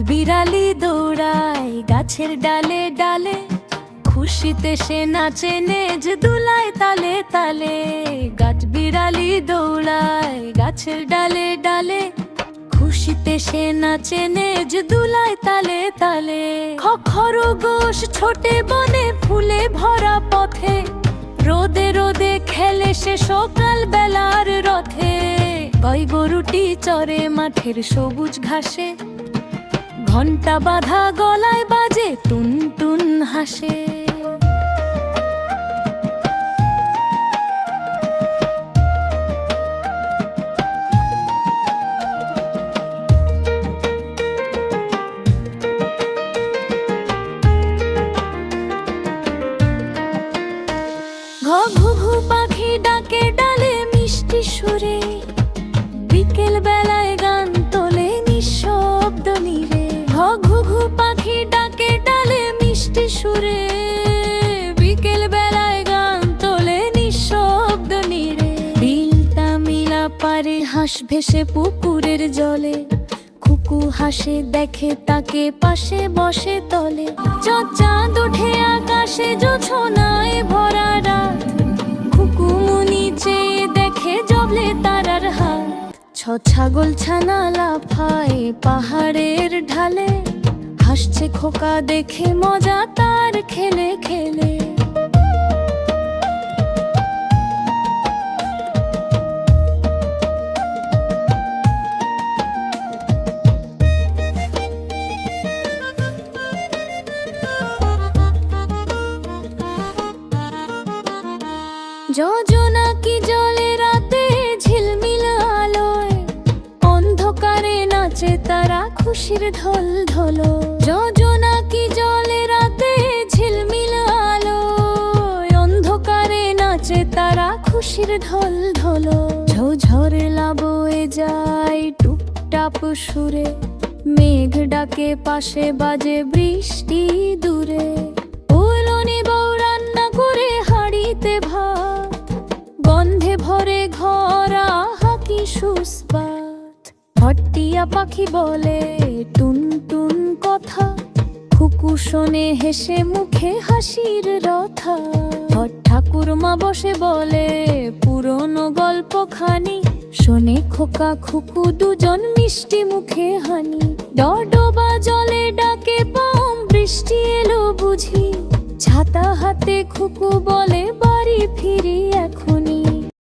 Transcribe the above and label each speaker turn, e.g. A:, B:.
A: বিড়ালি দৌড়ায়, গাছের ডালে ডালে। খুশিতে সে নাচে, নেজ দুলায় তালে তালে। গাছ বিড়ালি দৌড়ায়, গাছের ডালে ডালে। খুশিতে সে নাচে, নেজ দুলায় তালে তালে। খ- খরগোশ ছোটে বনে, ফুলে ভরা পথে। রোদে রোদে খেলে সে সকাল বেলার রথে। কই গরুটি চরে মাঠের সবুজ ঘাসে। ঘণ্টা বাঁধা গলায় বাজে টুন টুন হাসে ঘু ঘু পাখি ডাকে, ডালে মিষ্টি সুরে। নীরে ঘ ঘু ঘু পাখি ডাকে, ডালে মিষ্টি সুরে। বিকেল বেলায় গান তোলে নিঃশব্দ নীরে। বিলটা মিলা পারে হাঁস ভেসে পুকুরের জলে। কুকু হাসে, দেখে তাকে পাশে বসে তলে। চাঁদ ওঠে আকাশে জোছনায় ছাগল ছানা লাফায় পাহাড়ের ঢালে হাসছে খোকা দেখে মজা তার খেলে খেলে। যোজনা খুশির ঢোল ঢোলো, যোজনা কি জলে রাতে ঝিলমিল আলোয় অন্ধকারে নাচে তারা খুশির ঢোল ঢোলো। ঝোঝরে লাবয়ে যায় টুপটাপ সুরে, মেঘ ডাকে পাশে বাজে বৃষ্টি দূরে। উলনি বউ রান্না করে হাড়িতে ভাত, গন্ধে ভরে ঘরা হাকি সুস্বাদ। হট্টিয়া পাখি বলে টুন টুন কথা। খুকু শোনে হেসে মুখে হাসির রথা। হট ঠাকুরমা বসে বলে, পুরনো গল্প খানি। শোনে খোকা খুকু দুজন মিষ্টি মুখে হানি। ডডবা জলে ডাকে পাম, বৃষ্টি এলো বুঝি। ছাতা হাতে খুকু বলে